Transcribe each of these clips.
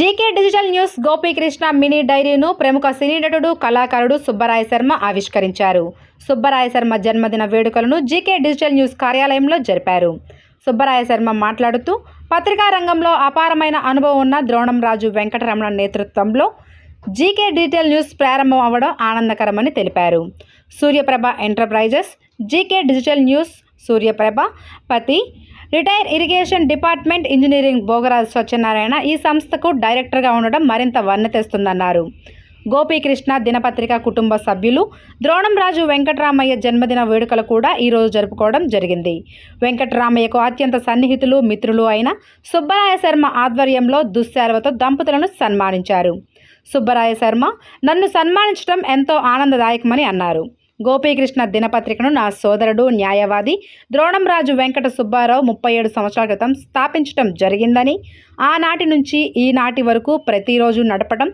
GK digital news Gopikrishna mini డైరీను ప్రముఖ సినీ నటుడు కళాకారుడు సుబ్బరాయ శర్మ ఆవిష్కరించారు. సుబ్బరాయ శర్మ జన్మదిన వేడుకలను జీకే డిజిటల్ న్యూస్ కార్యాలయంలో జరిపారు. సుబ్బరాయ శర్మ మాట్లాడుతూ పత్రికా రంగంలో అపారమైన అనుభవం ఉన్న ద్రోణం రాజు వెంకటరమణ నేతృత్వంలో జీకే డిజిటల్ న్యూస్ ప్రారంభం అవ్వడం ఆనందకరమని తెలిపారు. Suryaprabha enterprises GK digital news Suryaprabha పతి retire irrigation department engineering Bhogaraj Satyanarayana ఈ సంస్థకు డైరెక్టర్గా ఉండడం మరింత వన్నె తెస్తుందన్నారు గోపీకృష్ణ దినపత్రిక కుటుంబ సభ్యులు ద్రోణంరాజు వెంకటరామయ్య జన్మదిన వేడుకలు కూడా ఈరోజు జరుపుకోవడం జరిగింది. వెంకటరామయ్యకు అత్యంత సన్నిహితులు మిత్రులు అయిన సుబ్బరాయ శర్మ ఆధ్వర్యంలో దుశ్శారవతో దంపతులను సన్మానించారు. సుబ్బరాయ శర్మ నన్ను సన్మానించడం ఎంతో ఆనందదాయకమని అన్నారు. గోపీకృష్ణ దినపత్రికను నా సోదరుడు న్యాయవాది ద్రోణంరాజు వెంకట సుబ్బారావు ముప్పై ఏడు సంవత్సరాల క్రితం స్థాపించడం జరిగిందని ఆనాటి నుంచి ఈనాటి వరకు ప్రతిరోజు నడపడం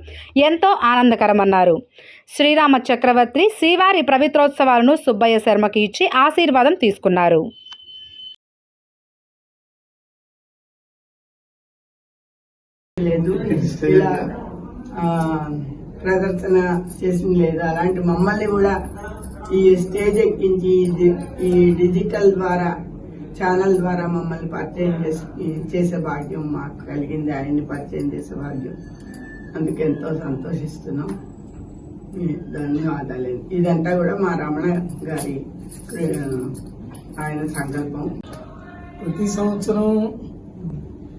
ఎంతో ఆనందకరమన్నారు. శ్రీరామ చక్రవర్తి శ్రీవారి పవిత్రోత్సవాలను సుబ్బయ్య శర్మకి ఇచ్చి ఆశీర్వాదం తీసుకున్నారు. లేదు ప్రదర్శన చేసింది లేదు. అలాంటి మమ్మల్ని కూడా ఈ స్టేజ్ ఎక్కించి ఈ డిజిటల్ ద్వారా ఛానల్ ద్వారా మమ్మల్ని పరిచయం చేసి చేసే భాగ్యం మాకు కలిగింది. ఆయన్ని పరిచయం చేసే భాగ్యం. అందుకు ఎంతో సంతోషిస్తున్నాం. ఈ ధన్యవాదాలు. ఇదంతా కూడా మా రమణ గారి ఆయన సంకల్పం. ప్రతి సంవత్సరం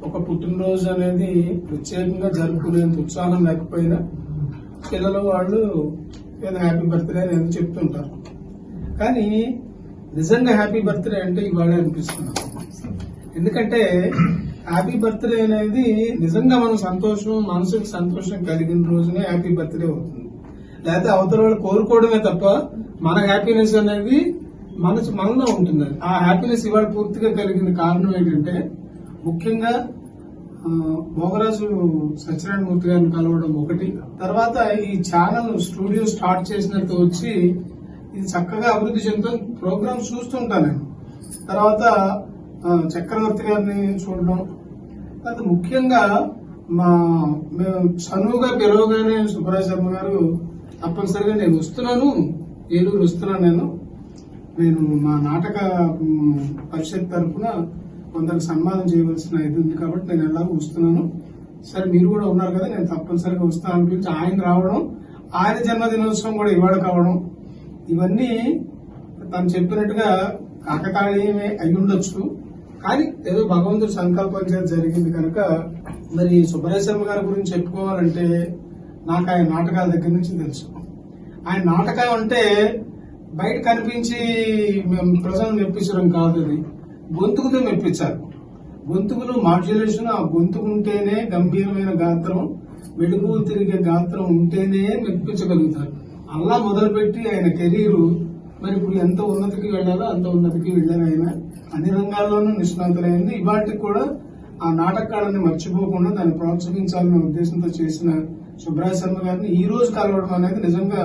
ఒక పుట్టినరోజు అనేది ప్రత్యేకంగా జరుపుకునేంత ఉత్సాహం లేకపోయినా పిల్లలు వాళ్ళు ఏదో హ్యాపీ బర్త్డే అని ఏదో చెప్తుంటారు. కానీ నిజంగా హ్యాపీ బర్త్డే అంటే ఇవాళ అనిపిస్తుంది. ఎందుకంటే హ్యాపీ బర్త్డే అనేది నిజంగా మనం సంతోషం మనసుకి సంతోషం కలిగిన రోజునే హ్యాపీ బర్త్డే అవుతుంది. లేకపోతే అవతల వాళ్ళు కోరుకోవడమే తప్ప మన హ్యాపీనెస్ అనేది మనసు మనలో ఉంటుంది ఆ హ్యాపీనెస్ ఇవాళ పూర్తిగా కలిగిన కారణం ఏంటంటే ముఖ్యంగా భోగరాజు సత్యనారాయణ మూర్తి గారిని కలవడం ఒకటి. తర్వాత ఈ ఛానల్ స్టూడియో స్టార్ట్ చేసినట్టు వచ్చి ఇది చక్కగా అభివృద్ధి చెందుతూ ప్రోగ్రామ్ చూస్తుంటాను నేను. తర్వాత చక్రవర్తి గారిని చూడడం. తర్వాత ముఖ్యంగా మా మేము చనువుగా పిలవగానే సుబ్బరాజ్ శర్మ గారు తప్పనిసరిగా నేను వస్తున్నాను. ఏలూరు వస్తున్నాను నేను. నేను మా నాటక పరిషత్ తరఫున కొందరికి సన్మానం చేయవలసిన ఇది ఉంది కాబట్టి నేను ఎలాగో వస్తున్నాను. సరే మీరు కూడా ఉన్నారు కదా నేను తప్పనిసరిగా వస్తాను అనిపించి ఆయన రావడం ఆయన జన్మదినోత్సవం కూడా ఇవాళ కావడం ఇవన్నీ తను చెప్పినట్టుగా కాకతాళీయమే అయి ఉండొచ్చు. కానీ ఏదో భగవంతుడి సంకల్పం చేత జరిగింది కనుక మరి సుబ్బరాయ గారి గురించి చెప్పుకోవాలంటే నాకు ఆయన నాటకాల దగ్గర నుంచి తెలుసు. ఆయన నాటకం అంటే బయట కనిపించి మేము ప్రజలను మెప్పించడం కాదు అది. గొంతుకుతో మెప్పించారు గొంతుకులు మాడ్యులేషన్ ఆ గొంతుకు ఉంటేనే గంభీరమైన గాత్రం వెలుగు తిరిగే గాత్రం ఉంటేనే మెప్పించగలుగుతారు. అలా మొదలుపెట్టి ఆయన కెరీర్ మరి ఇప్పుడు ఎంత ఉన్నతికి వెళ్ళాలో అంత ఉన్నతికి వెళ్ళారు ఆయన అన్ని రంగాల్లోనూ నిష్ణాతులైంది ఇవాటికి కూడా ఆ నాటకాలను మర్చిపోకుండా దాన్ని ప్రోత్సహించాలనే ఉద్దేశంతో చేసిన సుబ్రాజ్ శర్మ గారిని ఈ రోజు కలవడం అనేది నిజంగా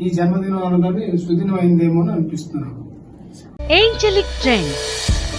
ఈ జన్మదినం అనగానే సుదినం అయిందేమో అని అనిపిస్తున్నాను. Angelic trend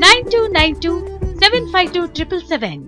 nine two nine two seven five two triple seven